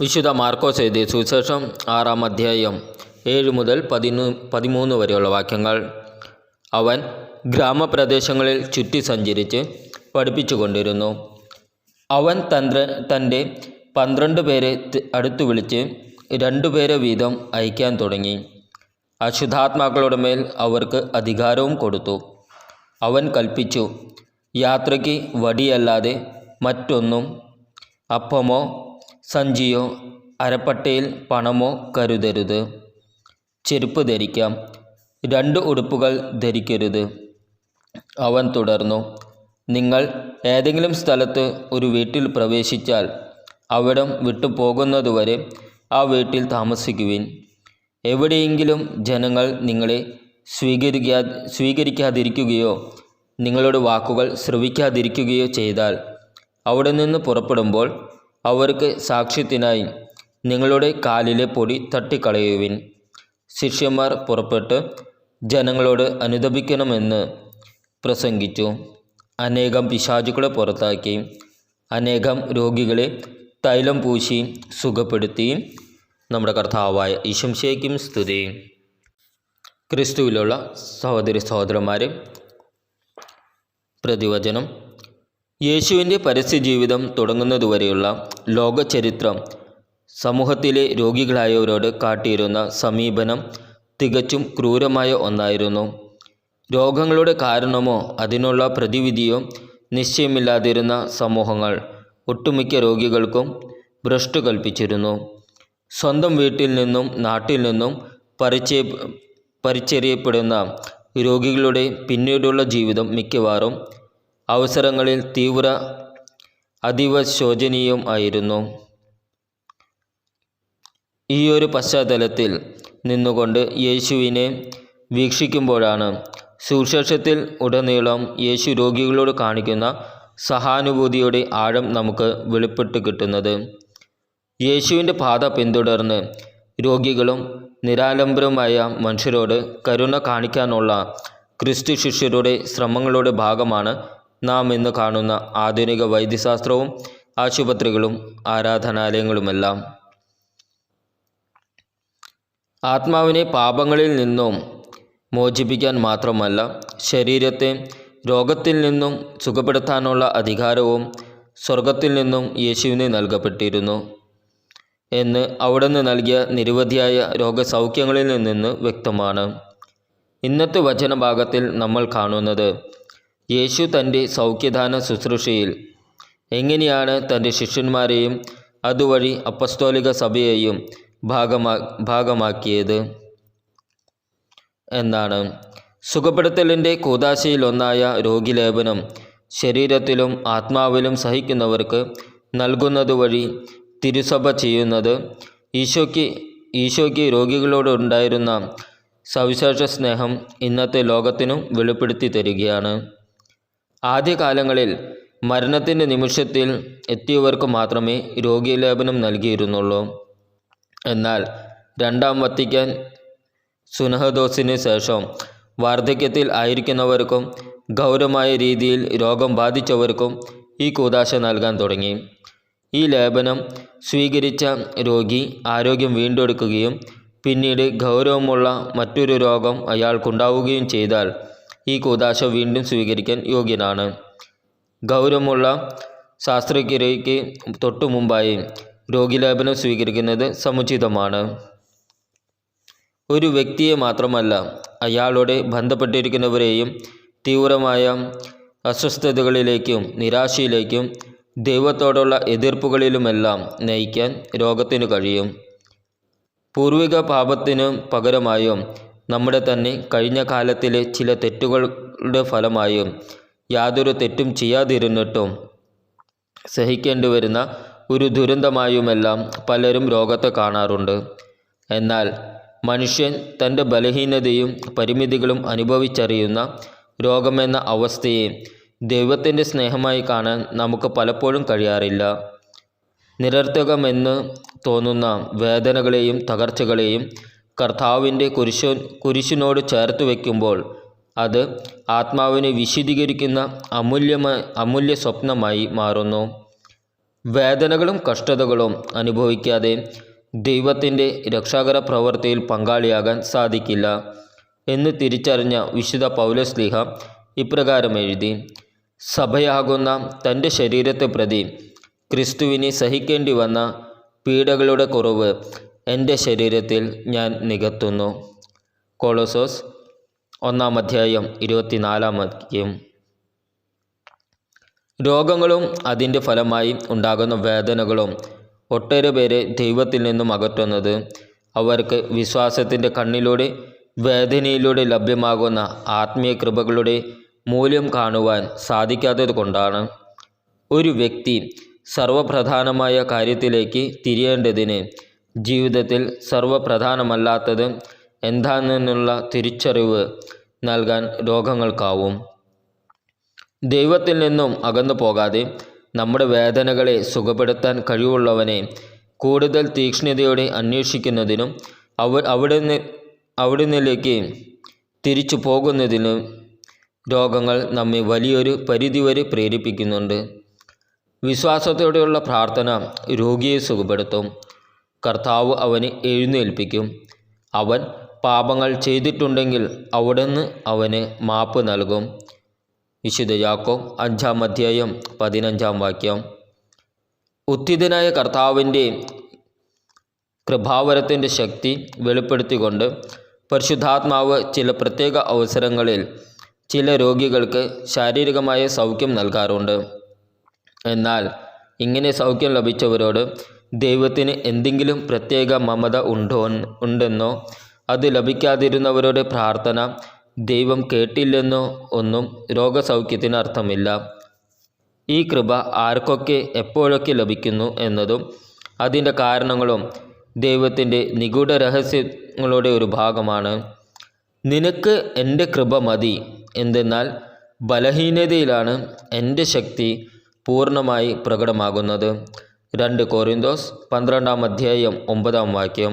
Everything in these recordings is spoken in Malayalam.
വിശുദ്ധ മാർക്കോസ് എഴുതിയ സുവിശേഷം ആറാം അധ്യായം ഏഴ് മുതൽ പതിനു പതിമൂന്ന് വരെയുള്ള വാക്യങ്ങൾ. അവൻ ഗ്രാമപ്രദേശങ്ങളിൽ ചുറ്റി സഞ്ചരിച്ച് പഠിപ്പിച്ചു കൊണ്ടിരുന്നു അവൻ തന്ത്ര തന്റെ പന്ത്രണ്ട് പേരെ അടുത്തു വിളിച്ച് രണ്ടുപേരെ വീതം അയക്കാൻ തുടങ്ങി. അശുദ്ധാത്മാക്കളുടെ മേൽ അവർക്ക് അധികാരവും കൊടുത്തു. അവൻ കൽപ്പിച്ചു യാത്രയ്ക്ക് വടിയല്ലാതെ മറ്റൊന്നും അപ്പമോ സഞ്ചിയോ അരപ്പട്ടയിൽ പണമോ കരുതരുത്. ചെരുപ്പ് ധരിക്കാം. രണ്ട് ഉടുപ്പുകൾ ധരിക്കരുത്. അവൻ തുടർന്നു നിങ്ങൾ ഏതെങ്കിലും സ്ഥലത്ത് ഒരു വീട്ടിൽ പ്രവേശിച്ചാൽ അവിടം വിട്ടു പോകുന്നതുവരെ ആ വീട്ടിൽ താമസിക്കുവിൻ. എവിടെയെങ്കിലും ജനങ്ങൾ നിങ്ങളെ സ്വീകരിക്കാ സ്വീകരിക്കാതിരിക്കുകയോ നിങ്ങളുടെ വാക്കുകൾ ശ്രവിക്കാതിരിക്കുകയോ ചെയ്താൽ അവിടെ നിന്ന് പുറപ്പെടുമ്പോൾ അവർക്ക് സാക്ഷ്യത്തിനായി നിങ്ങളുടെ കാലിലെ പൊടി തട്ടിക്കളയുവിൻ. ശിഷ്യന്മാർ പുറപ്പെട്ട് ജനങ്ങളോട് അനുദപിക്കണമെന്ന് പ്രസംഗിച്ചു. അനേകം പിശാചുക്കളെ പുറത്താക്കി. അനേകം രോഗികളെ തൈലം പൂശി സുഖപ്പെടുത്തി. നമ്മുടെ കർത്താവായ ഈശംശയ്ക്കും സ്തുതി. ക്രിസ്തുവിലുള്ള സഹോദരി സഹോദരന്മാരെ പ്രതിവചനം യേശുവിന്റെ പരസ്യജീവിതം തുടങ്ങുന്നതുവരെയുള്ള ലോകചരിത്രം സമൂഹത്തിലെ രോഗികളായവരോട് കാട്ടിയിരുന്ന സമീപനം തികച്ചും ക്രൂരമായ ഒന്നായിരുന്നു. രോഗങ്ങളുടെ കാരണമോ അതിനുള്ള പ്രതിവിധിയോ നിശ്ചയമില്ലാതിരുന്ന സമൂഹങ്ങൾ ഒട്ടുമിക്ക രോഗികൾക്കും ഭ്രഷ്ടു കൽപ്പിച്ചിരുന്നു. സ്വന്തം വീട്ടിൽ നിന്നും നാട്ടിൽ നിന്നും പരിചയ പരിചര്യപ്പെടുന്ന രോഗികളുടെ പിന്നീടുള്ള ജീവിതം മിക്കവാറും അവസരങ്ങളിൽ തീവ്ര അതീവ ശോചനീയം ആയിരുന്നു. ഈ ഒരു പശ്ചാത്തലത്തിൽ നിന്നുകൊണ്ട് യേശുവിനെ വീക്ഷിക്കുമ്പോഴാണ് സുവിശേഷത്തിൽ ഉടനീളം യേശു രോഗികളോട് കാണിക്കുന്ന സഹാനുഭൂതിയുടെ ആഴം നമുക്ക് വെളിപ്പെട്ട് കിട്ടുന്നത്. യേശുവിന്റെ പാത പിന്തുടർന്ന് രോഗികളും നിരാലംബരമായ മനുഷ്യരോട് കരുണ കാണിക്കാനുള്ള ക്രിസ്തു ശിഷ്യരുടെ ശ്രമങ്ങളുടെ ഭാഗമാണ് നാം ഇന്ന് കാണുന്ന ആധുനിക വൈദ്യശാസ്ത്രവും ആശുപത്രികളും ആരാധനാലയങ്ങളുമെല്ലാം ആത്മാവിനെ പാപങ്ങളിൽ നിന്നും മോചിപ്പിക്കാൻ മാത്രമല്ല ശരീരത്തെ രോഗത്തിൽ നിന്നും സുഖപ്പെടുത്താനുള്ള അധികാരവും സ്വർഗത്തിൽ നിന്നും യേശുവിന് നൽകപ്പെട്ടിരുന്നു എന്ന് അവിടുന്ന് നൽകിയ നിരവധിയായ രോഗസൗഖ്യങ്ങളിൽ നിന്ന് വ്യക്തമാണ്. ഇന്നത്തെ വചനഭാഗത്തിൽ നമ്മൾ കാണുന്നത് യേശു തന്റെ സൗഖ്യദാന ശുശ്രൂഷയിൽ എങ്ങനെയാണ് തന്റെ ശിഷ്യന്മാരെയും അതുവഴി അപ്പസ്തോലിക സഭയെയും ഭാഗമാ ഭാഗമാക്കിയത്? എന്നാണ്. സുഖപ്പെടുത്തലിന്റെ കൂതാശയിലൊന്നായ രോഗിലേപനം ശരീരത്തിലും ആത്മാവിലും സഹിക്കുന്നവർക്ക് നൽകുന്നതുവഴി തിരുസഭ ചെയ്യുന്നത് ഈശോയ്ക്ക് ഈശോയ്ക്ക് രോഗികളോട് ഉണ്ടായിരുന്ന സവിശേഷ സ്നേഹം ഇന്നത്തെ ലോകത്തിനും വെളിപ്പെടുത്തി തരികയാണ്. ആദ്യകാലങ്ങളിൽ മരണത്തിന്റെ നിമിഷത്തിൽ എത്തിയവർക്ക് മാത്രമേ രോഗീലേപനം നൽകിയിരുന്നുള്ളൂ. എന്നാൽ രണ്ടാം വത്തിക്കാൻ സുനഹദോസിന് ശേഷം വാർദ്ധക്യത്തിൽ ആയിരിക്കുന്നവർക്കും ഗൗരവമായ രീതിയിൽ രോഗം ബാധിച്ചവർക്കും ഈ കൂതാശ നൽകാൻ തുടങ്ങി. ഈ ലേപനം സ്വീകരിച്ച രോഗി ആരോഗ്യം വീണ്ടെടുക്കുകയും പിന്നീട് ഗൗരവമുള്ള മറ്റൊരു രോഗം അയാൾക്കുണ്ടാവുകയും ചെയ്താൽ ഈ കൂതാശ വീണ്ടും സ്വീകരിക്കാൻ യോഗ്യനാണ്. ഗൗരവമുള്ള ശാസ്ത്രക്രിയയ്ക്ക് തൊട്ടു മുമ്പായി രോഗിലേപനം സ്വീകരിക്കുന്നത് സമുചിതമാണ്. ഒരു വ്യക്തിയെ മാത്രമല്ല അയാളോട് ബന്ധപ്പെട്ടിരിക്കുന്നവരെയും തീവ്രമായ അസ്വസ്ഥതകളിലേക്കും നിരാശയിലേക്കും ദൈവത്തോടുള്ള എതിർപ്പുകളിലുമെല്ലാം നയിക്കാൻ രോഗത്തിനു കഴിയും. പൂർവിക പാപത്തിനു പകരമായും നമ്മുടെ തന്നെ കഴിഞ്ഞ കാലത്തിലെ ചില തെറ്റുകളുടെ ഫലമായും യാതൊരു തെറ്റും ചെയ്യാതിരുന്നിട്ടും സഹിക്കേണ്ടി വരുന്ന ഒരു ദുരന്തമായുമെല്ലാം പലരും രോഗത്തെ കാണാറുണ്ട്. എന്നാൽ മനുഷ്യൻ തന്റെ ബലഹീനതയും പരിമിതികളും അനുഭവിച്ചറിയുന്ന രോഗമെന്ന അവസ്ഥയെ ദൈവത്തിന്റെ സ്നേഹമായി കാണാൻ നമുക്ക് പലപ്പോഴും കഴിയാറില്ല. നിരർത്ഥകമെന്ന് തോന്നുന്ന വേദനകളെയും തകർച്ചകളെയും കർത്താവിന്റെ കുരിശു കുരിശിനോട് ചേർത്ത് വയ്ക്കുമ്പോൾ അത് ആത്മാവിനെ വിശദീകരിക്കുന്ന അമൂല്യമായ അമൂല്യ സ്വപ്നമായി മാറുന്നു. വേദനകളും കഷ്ടതകളും അനുഭവിക്കാതെ ദൈവത്തിന്റെ രക്ഷാകര പ്രവൃത്തിയിൽ പങ്കാളിയാകാൻ സാധിക്കില്ല എന്ന് തിരിച്ചറിഞ്ഞ വിശുദ്ധ പൗലസ്ലിഹ ഇപ്രകാരം എഴുതി സഭയാകുന്ന തന്റെ ശരീരത്തെ പ്രതി ക്രിസ്തുവിനെ സഹിക്കേണ്ടി വന്ന പീഡകളുടെ കുറവ് എന്റെ ശരീരത്തിൽ ഞാൻ നികത്തുന്നു. കൊളോസോസ് ഒന്നാം അധ്യായം ഇരുപത്തിനാലാം അധ്യായം രോഗങ്ങളും അതിന്റെ ഫലമായി ഉണ്ടാകുന്ന വേദനകളും ഒട്ടേറെ പേരെ ദൈവത്തിൽ നിന്നും അകറ്റുന്നത് അവർക്ക് വിശ്വാസത്തിന്റെ കണ്ണിലൂടെ വേദനയിലൂടെ ലഭ്യമാകുന്ന ആത്മീയ കൃപകളുടെ മൂല്യം കാണുവാൻ സാധിക്കാത്തത് കൊണ്ടാണ്. ഒരു വ്യക്തി സർവപ്രധാനമായ കാര്യത്തിലേക്ക് തിരിയേണ്ടതിന് ജീവിതത്തിൽ സർവപ്രധാനമല്ലാത്തത് എന്താണെന്നുള്ള തിരിച്ചറിവ് നൽകാൻ രോഗങ്ങൾക്കാവും. ദൈവത്തിൽ നിന്നും അകന്നു പോകാതെ നമ്മുടെ വേദനകളെ സുഖപ്പെടുത്താൻ കഴിവുള്ളവനെ കൂടുതൽ തീക്ഷ്ണതയോടെ അന്വേഷിക്കുന്നതിനും അവ അവിടുന്ന് അവിടുന്നിലേക്ക് തിരിച്ചു പോകുന്നതിനും രോഗങ്ങൾ നമ്മെ വലിയൊരു പരിധിവരെ പ്രേരിപ്പിക്കുന്നുണ്ട്. വിശ്വാസത്തോടെയുള്ള പ്രാർത്ഥന രോഗിയെ സുഖപ്പെടുത്തും. കർത്താവ് അവനെ എഴുന്നേൽപ്പിക്കും. അവൻ പാപങ്ങൾ ചെയ്തിട്ടുണ്ടെങ്കിൽ അവിടുന്ന് അവന് മാപ്പ് നൽകും. വിശുദ്ധ യാക്കോം അഞ്ചാം അധ്യായം പതിനഞ്ചാം വാക്യം. ഉത്തിതനായ കർത്താവിന്റെ കൃപാവരത്തിന്റെ ശക്തി വെളിപ്പെടുത്തിക്കൊണ്ട് പരിശുദ്ധാത്മാവ് ചില പ്രത്യേക അവസരങ്ങളിൽ ചില രോഗികൾക്ക് ശാരീരികമായ സൗഖ്യം നൽകാറുണ്ട്. എന്നാൽ ഇങ്ങനെ സൗഖ്യം ലഭിച്ചവരോട് ദൈവത്തിന് എന്തെങ്കിലും പ്രത്യേക മമത ഉണ്ടോ ഉണ്ടെന്നോ അത് ലഭിക്കാതിരുന്നവരുടെ പ്രാർത്ഥന ദൈവം കേട്ടില്ലെന്നോ ഒന്നും രോഗസൗഖ്യത്തിന് അർത്ഥമില്ല. ഈ കൃപ ആർക്കൊക്കെ എപ്പോഴൊക്കെ ലഭിക്കുന്നു എന്നതും അതിന്റെ കാരണങ്ങളും ദൈവത്തിന്റെ നിഗൂഢ രഹസ്യങ്ങളുടെ ഒരു ഭാഗമാണ്. നിനക്ക് എന്റെ കൃപ മതി എന്തെന്നാൽ ബലഹീനതയിലാണ് എന്റെ ശക്തി പൂർണമായി പ്രകടമാകുന്നത്. രണ്ട് കോറിന്തോസ് പന്ത്രണ്ടാം അധ്യായം ഒമ്പതാം വാക്യം.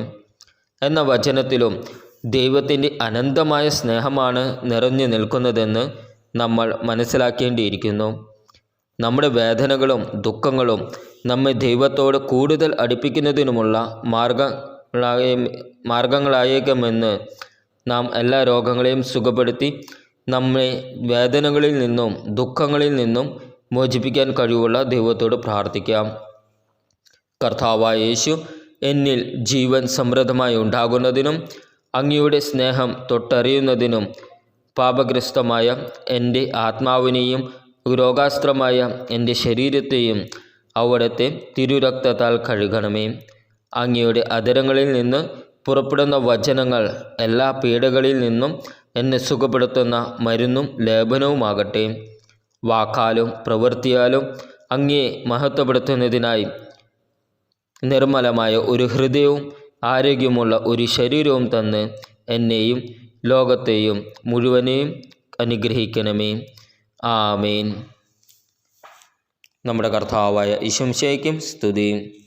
എന്ന വചനത്തിലും ദൈവത്തിന്റെ അനന്തമായ സ്നേഹമാണ് നിറഞ്ഞു നിൽക്കുന്നതെന്ന് നമ്മൾ മനസ്സിലാക്കേണ്ടിയിരിക്കുന്നു. നമ്മുടെ വേദനകളും ദുഃഖങ്ങളും നമ്മെ ദൈവത്തോട് കൂടുതൽ അടുപ്പിക്കുന്നതിനുമുള്ള മാർഗങ്ങളായ മാർഗങ്ങളായേക്കുമെന്ന് നാം എല്ലാ രോഗങ്ങളെയും സുഖപ്പെടുത്തി നമ്മെ വേദനകളിൽ നിന്നും ദുഃഖങ്ങളിൽ നിന്നും മോചിപ്പിക്കാൻ കഴിവുള്ള ദൈവത്തോട് പ്രാർത്ഥിക്കാം. കർത്താവായ യേശു എന്നിൽ ജീവൻ സമൃദ്ധമായി ഉണ്ടാകുന്നതിനും അങ്ങയുടെ സ്നേഹം തൊട്ടറിയുന്നതിനും പാപഗ്രസ്തമായ എന്റെ ആത്മാവിനെയും രോഗാസ്ത്രമായ എന്റെ ശരീരത്തെയും അവിടുത്തെ തിരുരക്തത്താൽ കഴുകണമേ. അങ്ങയുടെ അതരങ്ങളിൽ നിന്ന് പുറപ്പെടുന്ന വചനങ്ങൾ എല്ലാ പീഡകളിൽ നിന്നും എന്നെ സുഖപ്പെടുത്തുന്ന മരുന്നും ലേപനവുമാകട്ടെ. വാക്കാലും പ്രവൃത്തിയാലും അങ്ങയെ മഹത്വപ്പെടുത്തുന്നതിനായി നിർമ്മലമായ ഒരു ഹൃദയവും ആരോഗ്യമുള്ള ഒരു ശരീരവും തന്ന് എന്നെയും ലോകത്തെയും മുഴുവനെയും അനുഗ്രഹിക്കണമേ. ആമേൻ. നമ്മുടെ കർത്താവായ ഇശംശയ്ക്കും സ്തുതി